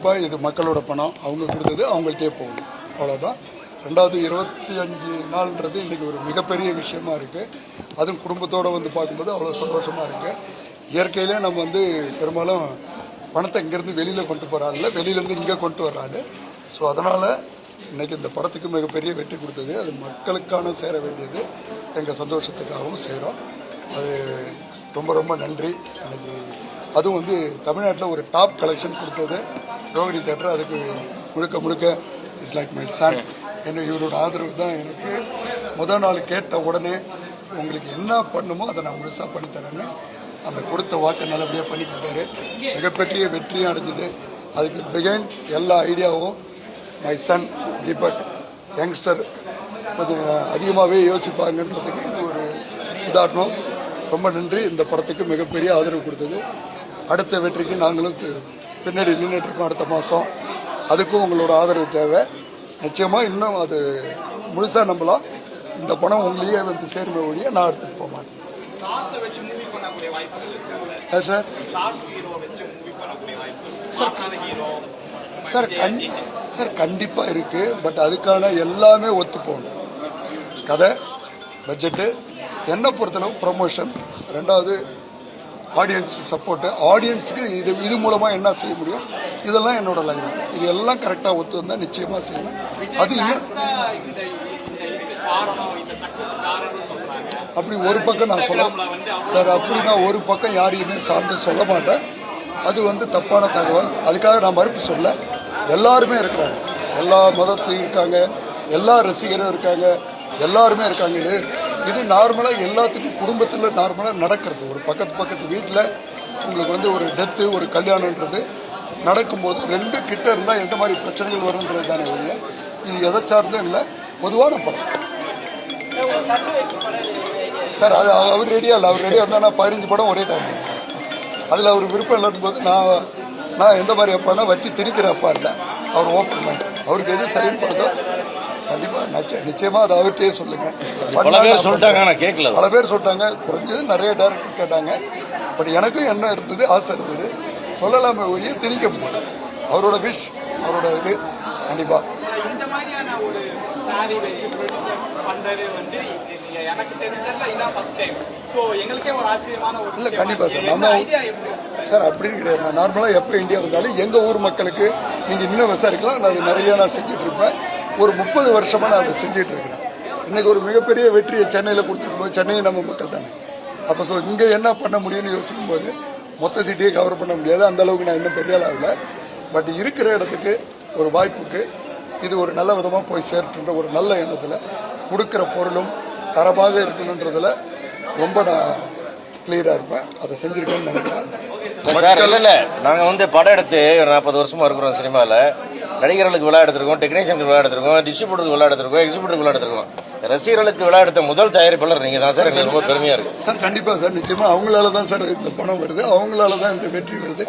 கண்டிப்பாக இது மக்களோட பணம். அவங்க கொடுத்தது அவங்கள்ட்டே போகணும் அவ்வளோதான் ரெண்டாவது இருபத்தி அஞ்சு நாள்ன்றது இன்றைக்கி ஒரு மிகப்பெரிய விஷயமா இருக்குது அதுவும் குடும்பத்தோடு வந்து பார்க்கும்போது அவ்வளோ சந்தோஷமாக இருக்குது இயற்கையிலே நம்ம வந்து பெரும்பாலும் பணத்தை இங்கேருந்து வெளியில் கொண்டு போகிறாள் வெளியிலேருந்து இங்கே கொண்டு வர்றாள் ஸோ அதனால் இன்னைக்கு இந்த படத்துக்கு மிகப்பெரிய வெற்றி கொடுத்தது. அது மக்களுக்கான சேர வேண்டியது. எங்கள் சந்தோஷத்துக்காகவும் செய்கிறோம் அது ரொம்ப ரொம்ப நன்றி. இன்றைக்கி அதுவும் வந்து தமிழ்நாட்டில் ஒரு டாப் கலெக்ஷன் கொடுத்தது. ரோகிணி தேட்டர் அதுக்கு முழுக்க முழுக்க இட்ஸ் லைக் மை சன் என்ன இவரோட ஆதரவு தான் எனக்கு. முதல் நாள் கேட்ட உடனே உங்களுக்கு என்ன பண்ணுமோ அதை நான் முழுசாக பண்ணித்தரேன்னு அந்த கொடுத்த வாக்கை நல்லபடியாக பண்ணி கொடுத்தாரு. மிகப்பெரிய வெற்றியும் அடைஞ்சது அதுக்கு பிகைண்ட் எல்லா ஐடியாவும் மை சன் தீபக் யங்ஸ்டர் கொஞ்சம் அதிகமாகவே யோசிப்பாங்கன்றதுக்கு இது ஒரு உதாரணம். ரொம்ப நன்றி. இந்த படத்துக்கு மிகப்பெரிய ஆதரவு கொடுத்தது. அடுத்த வெற்றிக்கு நாங்களும் பின்னாடி நின்றுட்டு இருக்கோம் அடுத்த மாதம் அதுக்கும் உங்களோட ஆதரவு தேவை. நிச்சயமாக இன்னும் அது முழுசாக நம்பலாம் இந்த பணம் உங்களையே வந்து சேருமே ஒழிய நான் எடுத்துகிட்டு போக மாட்டேன். சார். சார் கண்டி சார் கண்டிப்பாக இருக்குது பட் அதுக்கான எல்லாமே ஒத்து போகணும். கதை பட்ஜெட்டு என்னை பொறுத்தளவு ப்ரொமோஷன் ரெண்டாவது ஆடியன்ஸ் சப்போர்ட்டு ஆடியன்ஸுக்கு இது இது மூலமாக என்ன செய்ய முடியும்? இதெல்லாம் என்னோட லைன் இது எல்லாம் கரெக்டாக ஒத்து வந்தால் நிச்சயமாக செய்வேன். அது இன்னும் அப்படி ஒரு பக்கம் நான் சொல்ல சார் அப்படி நான் ஒரு பக்கம் யாரையுமே சார்ந்து சொல்ல மாட்டேன். அது வந்து தப்பான தகவல். அதுக்காக நான் மறுப்பு சொல்ல. எல்லாருமே இருக்கிறாங்க. எல்லா மதத்தையும் இருக்காங்க. எல்லா ரசிகரும் இருக்காங்க. எல்லாருமே இருக்காங்க. இது நார்மலாக எல்லாத்துக்கும் குடும்பத்தில் நார்மலாக நடக்கிறது. ஒரு பக்கத்து பக்கத்து வீட்டில் உங்களுக்கு வந்து ஒரு டெத்து ஒரு கல்யாணன்றது நடக்கும்போது ரெண்டு கிட்ட இருந்தால் எந்த மாதிரி பிரச்சனைகள் வரும்ன்றது தானே இல்லையா இது எதை சார்ந்தும் இல்லை. பொதுவான படம். சார் அது அவர் ரெடியாக இல்லை. அவர் ரெடியாக இருந்தால் நான் பதினஞ்சு படம் ஒரே டைம் அதில் அவர் விருப்பம் இல்லைன்னு போது நான் நான் எந்த மாதிரி அப்பானா வச்சு திணிக்கிற அப்பா இல்லை. அவர் ஓப்பன் மைண்ட் அவருக்கு எது சரின்னு படுதோ கண்டிப்பாக நிச்சயம் நிச்சயமாக அது அவர்கிட்டயே சொல்லுங்கள் பல பேர் சொல்லிட்டாங்க நான் கேட்கல பல பேர் சொல்லிட்டாங்க குறைஞ்சது நிறைய டேரக்டர் கேட்டாங்க. பட் எனக்கும் என்ன இருந்தது ஆசை இருந்தது சொல்லலாமே ஒழிய திணிக்க முடியாது அவரோட விஷ் அவரோட இது கண்டிப்பாக இந்த மாதிரியான ஒரு சாரி வச்சு ப்ரொடியூசர் பண்றது வந்து இது எனக்கு தெரிஞ்சதுல இதான் ஃபர்ஸ்ட் டைம் ஸோ எங்களுக்கே ஒரு ஆச்சரியமான ஒரு இல்லை கண்டிப்பாக. சார். நான்? சார் அப்படின்னு கிடையாது. நான் நார்மலாக எப்போ இந்தியா வந்தாலும் எங்கள் ஊர் மக்களுக்கு நீங்கள் இன்னும் விசாரிக்கலாம். நான் அது நிறைய நான் செஞ்சுட்டு இருப்பேன். ஒரு முப்பது வருஷமாக நான் அதை செஞ்சுட்டு இருக்கிறேன் இன்னைக்கு ஒரு மிகப்பெரிய வெற்றியை சென்னையில் கொடுத்துருக்கும் சென்னை நம்ம மக்கள் தானே. அப்போ ஸோ இங்கே என்ன பண்ண முடியும்னு யோசிக்கும் போது மொத்த சிட்டியை கவர் பண்ண முடியாது. அந்த அளவுக்கு நான் இன்னும் பெரிய ஆளாகல பட் இருக்கிற இடத்துக்கு ஒரு வாய்ப்புக்கு இது ஒரு நல்ல விதமாக போய் சேர்த்துன்ற ஒரு நல்ல எண்ணத்தில் கொடுக்குற பொருளும் தரமாக இருக்கணுன்றதுல ரொம்ப நான் கிளியராக இருப்பேன். அதை செஞ்சுருக்கேன்னு நினைக்கிறேன். இல்ல இல்ல. நாங்க வந்து படம் எடுத்து ஒரு நாற்பது வருஷமா இருக்கிறோம் சினிமால. நடிகர்களுக்கு விழா எடுத்திருக்கோம் டெக்னீஷியனுக்கு விழா எடுத்திருக்கோம் டிஸ்ட்ரிபியூட்டருக்கு விழா எடுத்திருக்கோம் எக்ஸிபியூட்டருக்கு விழா எடுத்திருக்கோம். ரசிகர்களுக்கு விழா எடுத்த முதல் தயாரிப்பாளர் நீங்க தான் சார். எங்களுக்கு ரொம்ப பெருமையா இருக்கு. சார் கண்டிப்பா சார் நிச்சயமா அவங்களால தான் சார் இந்த பணம் வருது. அவங்களால தான் இந்த வெற்றி வருது.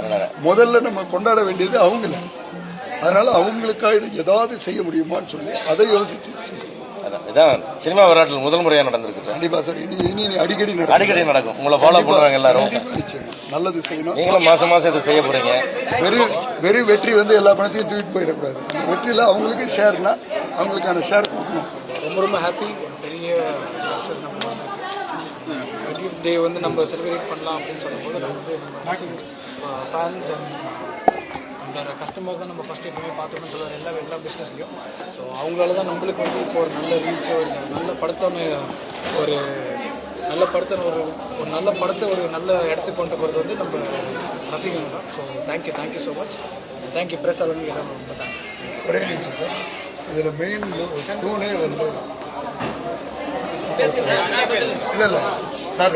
முதல்ல நம்ம கொண்டாட வேண்டியது அவங்கள. அதனால அவங்களுக்காக ஏதாவது செய்ய முடியுமான்னு சொல்லி அதை யோசிச்சு அதான் இதான் சினிமா வரலாற்றில் முதல் முறையா நடந்திருக்கு சார். கண்டிப்பா சார். இனி இனி அடிக்கடி நடக்கும். அடிக்கடி நடக்கும். உங்களை ஃபாலோ பண்ணுவாங்க எல்லாரும். நல்லது செய்யணும். நீங்களும் மாசம் மாசம் இதை செய்ய போறீங்க. வெறும் வெறும் வெற்றி வந்து எல்லா பணத்தையும் தூக்கிட்டு போயிடக்கூடாது. அந்த வெற்றியில அவங்களுக்கு ஷேர்னா அவங்களுக்கான ஷேர் கொடுக்கணும். ரொம்ப ரொம்ப ஹாப்பி பெரிய சக்ஸஸ் நம்ம டே வந்து நம்ம செலிப்ரேட் பண்ணலாம் அப்படின்னு சொல்லும்போது நம்ம வந்து நம்ம ஃபேன்ஸ் அண்ட் நம்மளோட கஸ்டமர் தான் நம்ம ஃபஸ்ட் எப்பவுமே பார்த்துக்கணும்னு சொல்லுவார். எல்லா எல்லா பிஸ்னஸ்லையும் ஸோ அவங்களால தான் நம்மளுக்கு வந்து இப்போ ஒரு நல்ல ரீச் ஒரு நல்ல படத்தான ஒரு நல்ல படத்தை ஒரு ஒரு நல்ல படத்தை ஒரு நல்ல இடத்துக்கு கொண்டு போகிறது வந்து நம்ம ரசிகர்கள் தான். So thank you thank you so much thank you press அளவுக்கு எல்லாரும் ரொம்ப தேங்க்ஸ் ஒரே நிமிஷம் சார். இதில் மெயின் தூணே வந்து இல்ல இல்ல. சார்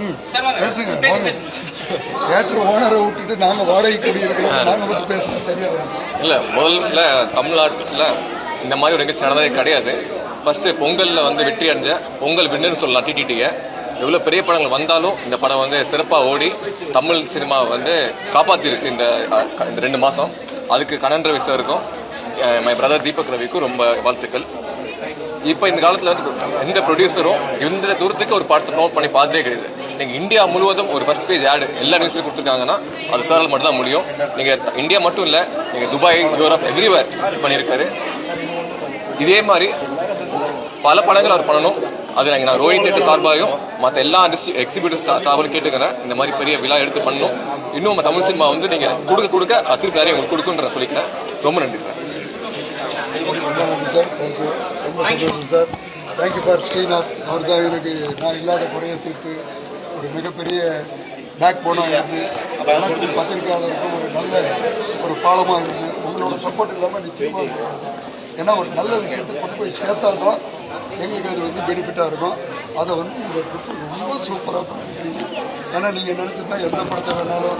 ம். பேசுங்க. தேட்டர் ஓனரை விட்டுட்டு நாங்க வாடகை குடியிருக்கோம் நாங்க மட்டும் பேசினா சரியா வரும் இல்லை முதல்ல தமிழ்நாட்டில் இந்த மாதிரி ஒரு நிகழ்ச்சி நடந்ததே கிடையாது. ஃபஸ்ட்டு பொங்கலில் வந்து வெற்றி அடைஞ்ச பொங்கல் வின்னுன்னு சொல்லலாம் டிடிடியை எவ்வளோ பெரிய படங்கள் வந்தாலும் இந்த படம் வந்து சிறப்பாக ஓடி தமிழ் சினிமாவை வந்து காப்பாற்றிருக்கு இந்த இந்த ரெண்டு மாதம் அதுக்கு கனன் ரவி சாருக்கும் மை பிரதர் தீபக் ரவிக்கும் ரொம்ப வாழ்த்துக்கள். இப்போ இந்த காலத்தில் எந்த ப்ரொடியூசரும் இந்த தூரத்துக்கு ஒரு படத்தை ப்ரொமோட் பண்ணி பார்த்ததே கிடையாது. நீங்கள் இந்தியா முழுவதும் ஒரு ஃபஸ்ட் பேஜ் ஆடு எல்லா நியூஸ்லையும் கொடுத்துருக்காங்கன்னா அது சாரால் மட்டும் தான் முடியும். நீங்கள் இந்தியா மட்டும் இல்லை நீங்கள் துபாய் யூரோப் எவ்ரிவேர் பண்ணியிருக்காரு. இதே மாதிரி பல படங்கள் அவர் பண்ணணும். அது நாங்கள் நான் ரோஹித் தேட்டர் சார்பாகவும் மற்ற எல்லா எக்ஸிபியூட்டிவ் சார்பாகவும் கேட்டுக்கிறேன். இந்த மாதிரி பெரிய விழா எடுத்து பண்ணணும். இன்னும் நம்ம தமிழ் சினிமா வந்து நீங்கள் கொடுக்க கொடுக்க அது திருப்பி நிறைய உங்களுக்கு கொடுக்குன்ற சொல்லிக்கிறேன். ரொம்ப நன்றி சார் சார் தேங்க்யூ ரொம்ப சந்தோஷம் sir thank you for Srinath அவர் தான் எனக்கு நான் இல்லாத குறைய தீர்த்து ஒரு மிகப்பெரிய பேக் போனாக இருந்து எனக்கும் பத்திரிகையாளருக்கும் ஒரு நல்ல ஒரு பாலமாக இருந்து உங்களோட சப்போர்ட் இல்லாமல் நிச்சயமாக இருக்காது. ஏன்னா ஒரு நல்ல விஷயத்தை கொண்டு போய் சேர்த்தா தான் எங்களுக்கு அது வந்து பெனிஃபிட்டாக இருக்கும். அதை வந்து இந்த ட்ரிப்பு ரொம்ப சூப்பராக பண்ணிருக்கீங்க. ஏன்னா நீங்கள் நினச்சிருந்தா எந்த படத்தை வேணாலும்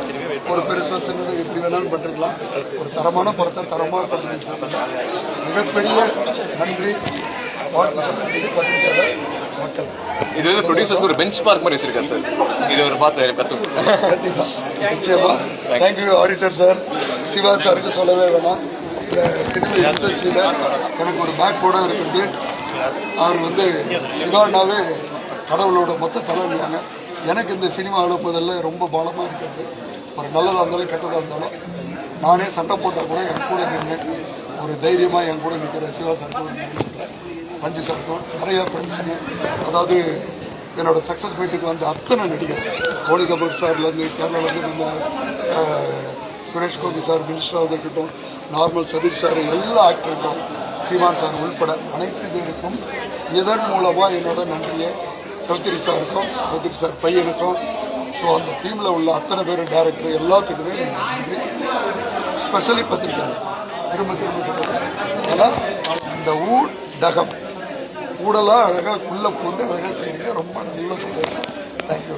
ஒரு பெருசாக சின்னது எப்படி வேணாலும் பண்ணிருக்கலாம் ஒரு தரமான படத்தை தரமாக சேர்த்துக்கலாம் மிகப்பெரிய நன்றி. வாழ்த்து சொல்லுங்கள் பத்திரிகையாளர் மக்கள் இது வந்து ப்ரொடியூசர்ஸ்க்கு ஒரு பெஞ்ச் மார்க் மாதிரி வச்சிருக்காரு சார் இது ஒரு பார்த்து கற்றுக்கும் கண்டிப்பா. நிச்சயமா. தேங்க்யூ ஆடிட்டர் சார் சிவா சாருக்கு சொல்லவே வேணாம். இந்த சினிமா இண்டஸ்ட்ரியில் எனக்கு ஒரு பேக் போர்டாக இருக்கிறது. அவர் வந்து சிவானாவே கடவுளோட மொத்த தலைவருவாங்க எனக்கு இந்த சினிமாவில் முதல்ல ரொம்ப பலமாக இருக்கிறது. ஒரு நல்லதாக இருந்தாலும் கெட்டதாக இருந்தாலும் நானே சண்டை போட்டால் கூட என் கூட நின்று ஒரு தைரியமாக என் கூட நிற்கிற சிவா சாருக்கு ஒரு மஞ்சு சொல்கிறேன் சாருக்கும் நிறைய ஃப்ரெண்ட்ஸுங்க அதாவது என்னோட சக்ஸஸ் மீட்டுக்கு வந்த அத்தனை நடிகர். கோலி கபூர் சார்லேருந்து கேரளாலேருந்து நம்ம சுரேஷ் கோபி சார் மினிஸ்டராக இருக்கட்டும் நார்மல் சதீஷ் சார் எல்லா ஆக்டருக்கும் சீமான் சார் உள்பட அனைத்து பேருக்கும் இதன் மூலமாக என்னோட நன்றியை சௌத்ரி சாருக்கும் சௌத்ரி சார் பையனுக்கும் ஸோ அந்த டீமில் உள்ள அத்தனை பேர் டேரக்டர் எல்லாத்துக்குமே நன்றி. ஸ்பெஷலி பத்திரிக்கை திரும்ப திரும்ப சொல்லுங்கள் ஏன்னா இந்த ஊடகம் கூடலாம் அழகாக உள்ள பூந்து அழகாக செய்யுங்க ரொம்ப நல்ல சொல்லுங்கள் தேங்க்யூ